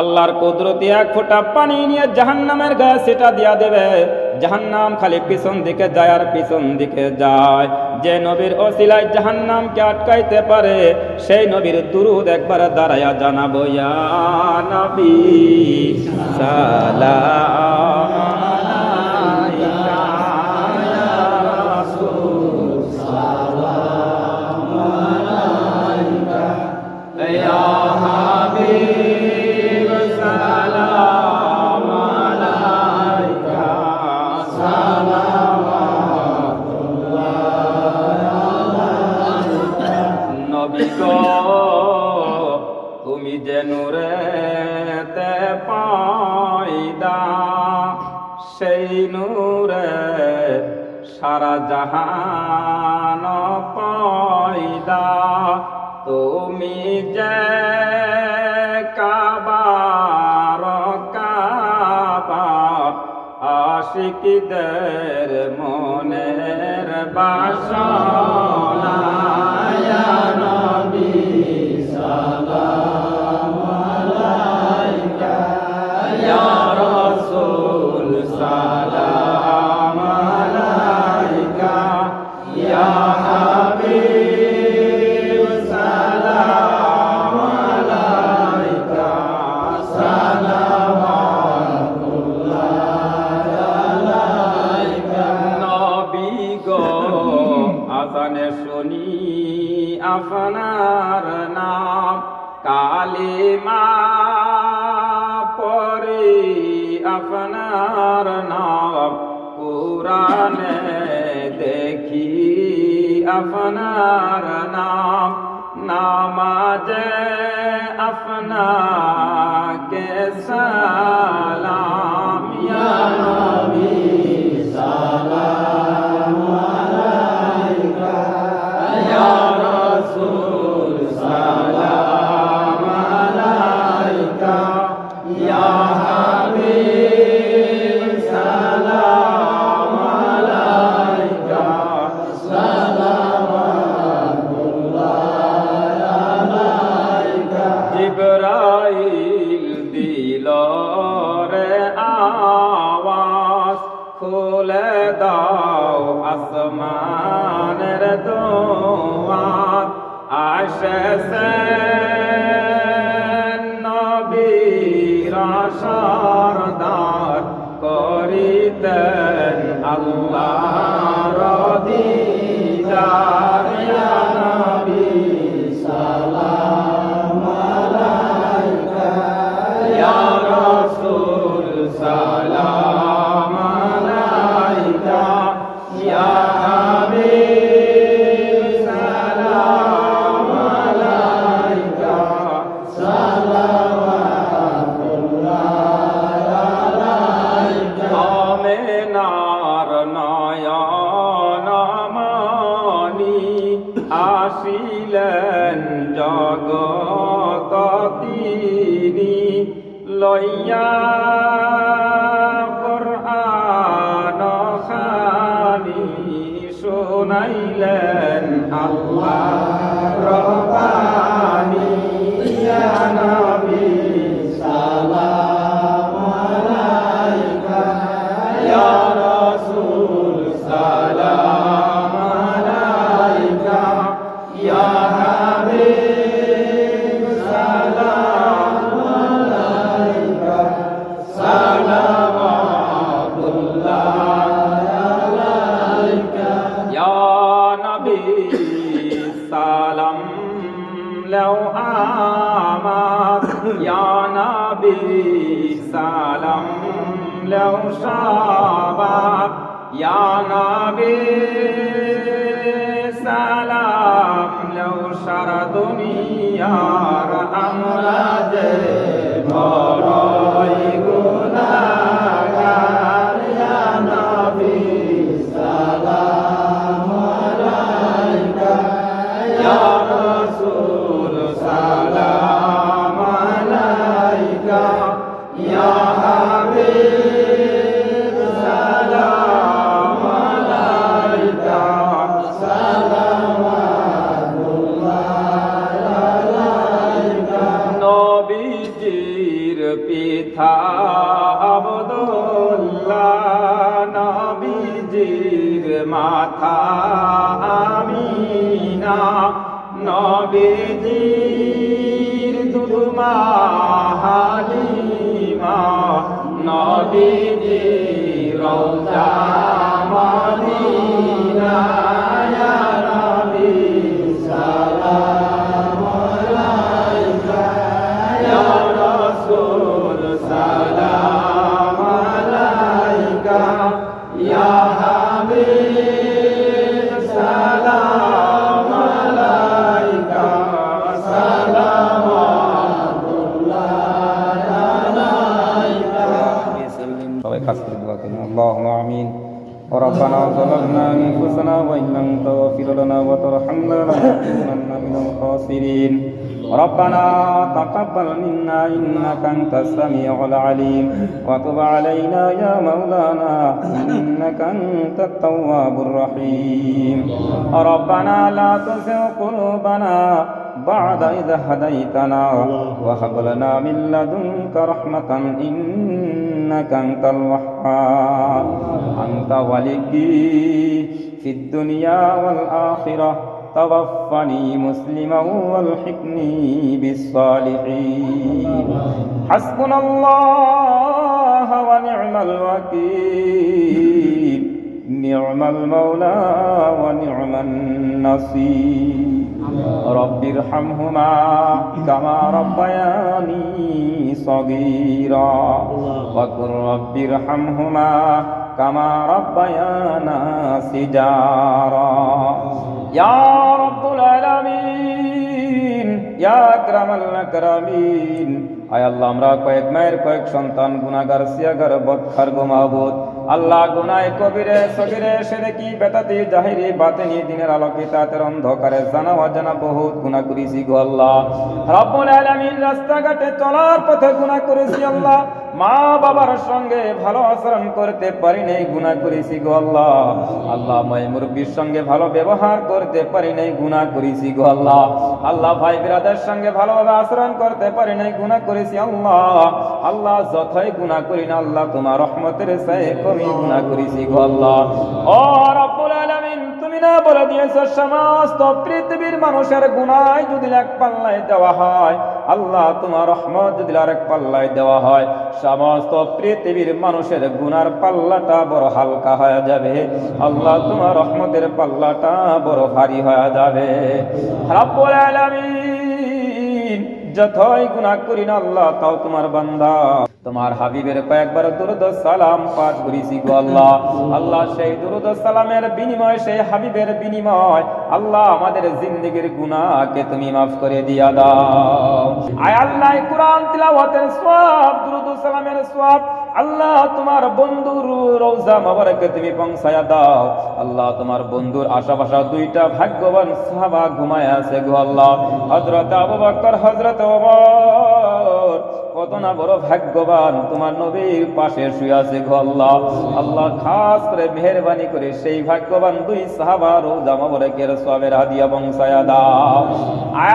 আল্লাহর কুদরতি এক ফোঁটা পানি নিয়ে জাহান্নামের গায়ে সেটা দিয়া দেবে। জাহান্নাম খালি পিছন দিকে যায় আর পিছন দিকে যায়। যে নবীর অসিলায় জাহান্নামকে আটকাইতে পারে, সেই নবীর দুরুদ একবার দাঁড়াইয়া জানাব নবী, সালাম। সেই নূরে সারা জাহান পাইদা তুমি যে কাবার কাবা আশিকদের মনের বাসনা। গো আজানে শুনি আপনার নাম। কালিমা পরে আপনার নাম। পুরাণে দেখি আপনার নাম। নামাজে আপনাকে সালাম আসমানের দোয়াত আশেষে নবীর সরদার করিতেন আল্লাহ। শুনাইলেন আল্লাহ রব্বানি সালাম লাও শাবাব ইয়া নবী সালাম লাও সারা দুনিয়ার নবীজির দুমা হালিমা নবীজি রওজা وربنا ظلمنا أنفسنا وإن لم تغفر لنا وترحمنا لنكونن من الخاسرين. ربنا تقبل منا إنك أنت السميع العليم. وتب علينا يا مولانا إنك أنت التواب الرحيم. ربنا لا تزغ قلوبنا بعد إذ هديتنا وهب لنا من لدنك رحمة إنك أنت الوهاب. أنت ولي في الدنيا والآخرة. توفني مسلما والحقني بالصالحين. حسبنا الله ونعم الوكيل. نعم المولى ونعم النصير. رب ارحمهما كما ربياني صغيرا وقل رب ارحمهما كما ربيانا سجارا يا رب العالمين يا أكرم الأكرمين আয় আল্লাহ আমরা কয়েক মায়ের কয়েক সন্তান গুনাগার সিয়াগার বৎখার গোমাবুদ আল্লাহ গুনায় কবিরে সবিরে সেরে কি বেতাতি, জাহিরি, বাতেনি, দিনের আলোকে তাতের অন্ধকারে জানা অজানা বহুত গুণা করেছি গো আল্লাহ। রাব্বুল আলামিন রাস্তাঘাটে চলার পথে গুণা করেছি আল্লাহ। মা বাবার সঙ্গে ভালো আচরণ করতে পারি নাই গুণা করেছি গো আল্লাহ। আল্লাহ মাই মুরব্বীর সঙ্গে ভালো ব্যবহার করতে পারি নাই গুনাহ করেছি গো আল্লাহ। আল্লাহ ভাই বিরাদের সঙ্গে ভালোভাবে আচরণ করতে পারি নাই গুনাহ করেছি আল্লাহ। আল্লাহ যতই গুনাহ করি না, আল্লাহ তোমার রহমতের সাথে কমি গুনাহ করেছি গো আল্লাহ। ও রব্বুল আলামিন, তুমি না বলে দিয়েছ, সমস্ত পৃথিবীর মানুষের গুনায় যদি এক পাল্লায় দেওয়া হয় আল্লাহ তোমার রহমত যদি আরেক পাল্লায় দেওয়া হয়, সমস্ত পৃথিবীর মানুষের গুনার পাল্লাটা বড় হালকা হয়ে যাবে। আল্লাহ তোমার রহমতের পাল্লাটা বড় ভারী হয়ে যাবে। যতই গুনাহ করি না আল্লাহ, তাও তোমার বান্দা। তোমার হাবিবের কয়েকবার দুরুদ সালাম পাঠ করেছি গো আল্লাহ। আল্লাহ সেই দুরুদ সালামের বিনিময়, সেই হাবিবের বিনিময় আল্লাহ আমাদের জিন্দগির গুনাহকে তুমি মাফ করে দিয়া দাও। আয় আল্লাহ কুরআন তিলাওয়াতের সওয়াব, দুরুদ সালামের সওয়াব। আল্লাহ তোমার বন্ধুর রওজা মোবারকে তুমি পৌঁছায়া দাও। আল্লাহ তোমার বন্ধুর আশাপাশা দুইটা ভাগ্যবান সাহাবা ঘুমায় আছে গো আল্লাহ। হযরত আবু বকর, হযরত ওমর। কত না বড় ভাগ্যবান, তোমার নবীর পাশে শুয়ে আছে আল্লাহ। আল্লাহ খাস করে মেহরবানি করে সেই ভাগ্যবান দুই সাহাবা রোজা মোবারকের সবের হাদিয়া বংশায়া দাও।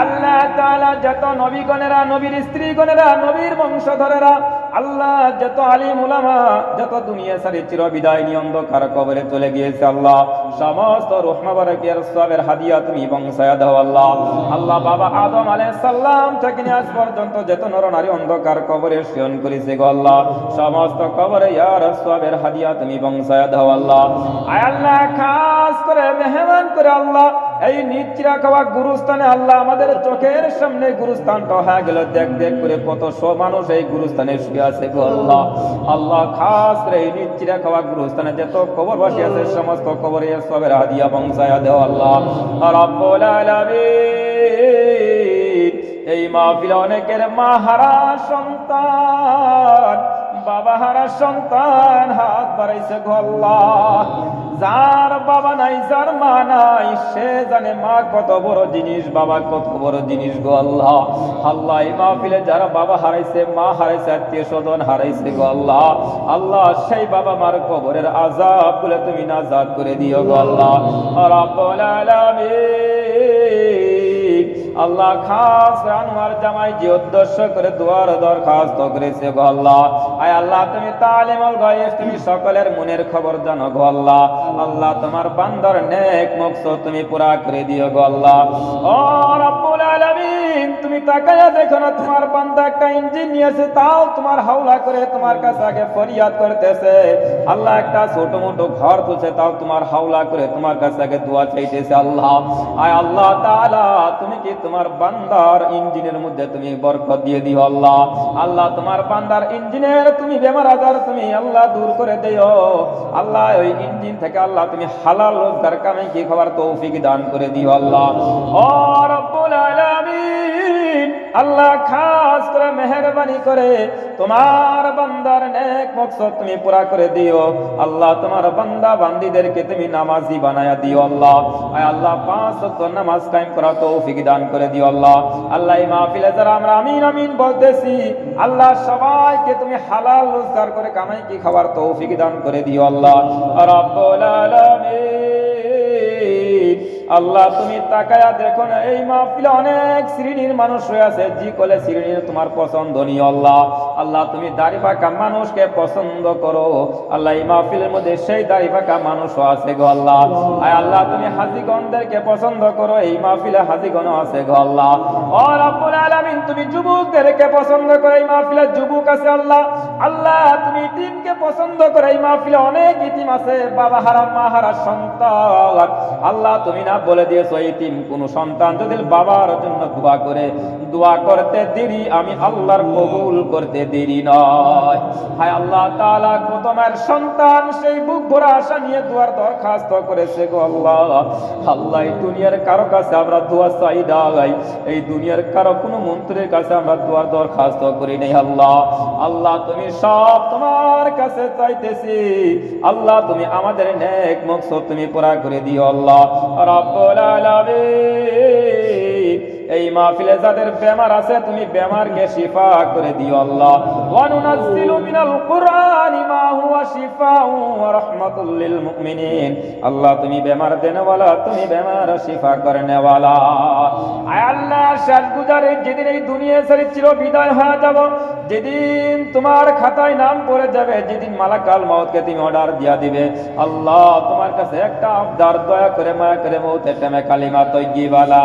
আল্লাহ তাআলা, যত নবীগণেরা, নবীর স্ত্রীগণেরা, নবীর বংশধরেরা আল্লাহ যত আলিম উলামা, যত দুনিয়া সারি চির বিদায় অন্ধকার কবরে চলে গিয়েছে আল্লাহ। সমস্ত রহমাবারকের সবের হাদিয়া তুমি বংশায়া দাও আল্লাহ। আল্লাহ বাবা আদম আলাইহিস সালাম থেকে আজ পর্যন্ত যত নর নারী অন্ধকার কবরে শয়ন করেছে গো আল্লাহ। সমস্ত কবরে ইয়ার সবের হাদিয়া তুমি বংশায়া দাও আল্লাহ। আয় আল্লাহ, খাস করে মেহমান করে আল্লাহ এই নিচরা খাওয়া গুরুস্থানে আল্লাহ আমাদের চোখের সামনে গুরুস্থানটা হয়ে গেল। দেখ দেখ করে কত শো মানুষ এই গুরুস্থানে শুয়ে আছে গো আল্লাহ। আল্লাহ খাস রে এই নিচরা খাওয়া গুরুস্থানে যত কবর বসে আছে, সমস্ত কবরে সবের হাদিয়া বংশায়া দেও আল্লাহ। রাব্বুল আলামিন, এই মাহফিলে অনেকের মা হারা সন্তান। বাবা হারা সন্তান, হাত বাড়াইছে গল্লা যার বাবা নাই, যার মা নাই, সে জানে মা কত বড় জিনিস, বাবা কত বড় জিনিস গো আল্লাহ। আল্লাহ, এই মাহফিলে যারা বাবা হারাইছে, মা হারাইছে, আত্মীয় স্বজন হারাইছে গো আল্লাহ। সেই বাবা মার কবরের আজাব বলে তুমি নাজাদ করে দিও গো আল্লাহ। আলামিন। আল্লাহ খাস আনোয়ার জামাই যে উদ্দেশ্য করে দুয়ার দরখাস্ত করেছে গো আল্লাহ। আয় আল্লাহ, তুমি তালিমুল গায়েব, তুমি সকলের মনের খবর জানো গো আল্লাহ, তোমার বান্দার নেক মকসদ তুমি পুরা করে দিও গো আল্লাহ। ও রব্বুল আলামিন, তুমি তাকায়া দেখো না, তোমার বান্দা একটা ইঞ্জিনিয়ার, সে তাও তোমার হাওলা করে তোমার কাছে আগে ফরিয়াদ করতেছে। আল্লাহ একটা ছোট মোটো ঘর তুলছে, তাও তোমার হাওলা করে তোমার কাছে আগে দোয়া চাইতেছে আল্লাহ। আয় আল্লাহ তাআলা, তুমি কি তোমার বান্দার ইঞ্জিনের মধ্যে তুমি বরকত দিয়ে দিও আল্লাহ? আল্লাহ, তোমার বান্দার ইঞ্জিনের তুমি বেমার আজার তুমি আল্লাহ দূর করে দিও। আল্লাহ, ওই ইঞ্জিন থেকে আল্লাহ তুমি হালাল রোজগার কামে কি খাবার তৌফিক দান করে দিও আল্লাহ। ও রব্বুল আলামিন। আল্লাহ খাস করে মেহরবানি করে তোমার বান্দার নেক মকসদ তুমি পুরা করে দিও। আল্লাহ, তোমার বান্দা বান্দিদেরকে তুমি নামাজি বানায়া দিও আল্লাহ। আয় আল্লাহ, পাঁচ ওয়াক্ত নামাজ কায়েম করা তৌফিক দান করে দিও আল্লাহ। আল্লাহ, এই মাহফিলে যারা আমরা আমিন আমিন বলতেছি, আল্লাহ সবাইকে তুমি হালাল রোজগার করে কামাই কি খাবার তৌফিক দান করে দিও আল্লাহ। রাব্বুল আলামিন। আল্লাহ, তুমি তাকায়া দেখো না, এই মাহফিলে অনেক শ্রেণির মানুষ হয়ে আছে। জি কলে শ্রেণির তোমার পছন্দনীয় আল্লাহ। আল্লাহ, তুমি দাড়ি পাকা মানুষকে পছন্দ করো। আল্লাহ, এই মাহফিলের মধ্যে সেই দাড়ি পাকা মানুষও আছে গো আল্লাহ। আয় আল্লাহ, তুমি হাজিগণদেরকে পছন্দ করো, এই মাহফিলে হাজিগণ আছে গো আল্লাহ। ও রব্বুল আলামিন, তুমি যুবকদেরকে পছন্দ করো, এই মাহফিলে যুবক আছে আল্লাহ। আল্লাহ, তুমি ইতিমকে পছন্দ করো, এই মাহফিলে অনেক ইতিম আছে বাবা হারা মা হারা সন্তান। আল্লাহ, তুমি না বলে দিয়েছ ইতিম, কোন সন্তান যদি বাবার জন্য দোয়া করে, দোয়া করতে দেরি, আমি আল্লাহর কবুল করতে দেরি নয়। হায় আল্লাহ তাআলা তোমার সন্তান সেই বুক ভরা আশা নিয়ে দোয়ার দরখাস্ত করেছে গো আল্লাহ। আল্লাহ, এই দুনিয়ার কারও কাছে আমরা দোয়া চাই দাগাই এই দুনিয়ার কারও কোনো মন্ত্রের কাছে আমরা দোয়ার দরখাস্ত করি নাই, আল্লাহ। আল্লাহ, তুমি সব তোমার কাছে চাইতেছি। আল্লাহ, তুমি আমাদের নেক মকসদ তুমি পুরা করে দিও, আল্লাহ। রাব্বুল আলামিন। মাহফিলে যাদের বেমার আছে, তুমি বেমারকে শিফা করে দিও আল্লাহ। ওয়া নুনাজ্জিলু মিনাল কুরআনি মা হুয়া শিফাউ ওয়া রাহমাতুল লিল মুমিনিন। আল্লাহ, তুমি বেমার দেনেওয়ালা, তুমি বেমার শিফা করনেওয়ালা আয় আল্লাহ শেষ গুজারে যেদিন এই দুনিয়া ছেড়ে চির বিদায় হয়ে যাব, যেদিন তোমার খাতায় নাম পড়ে যাবে, যেদিন মালাকাল মউতকে তুমি অর্ডার দিয়া দিবে। আল্লাহ, তোমার কাছে একটা আবদার, দয়া করে, মায়া করে মউতের টাইমে কালিমা তৈয়িবালা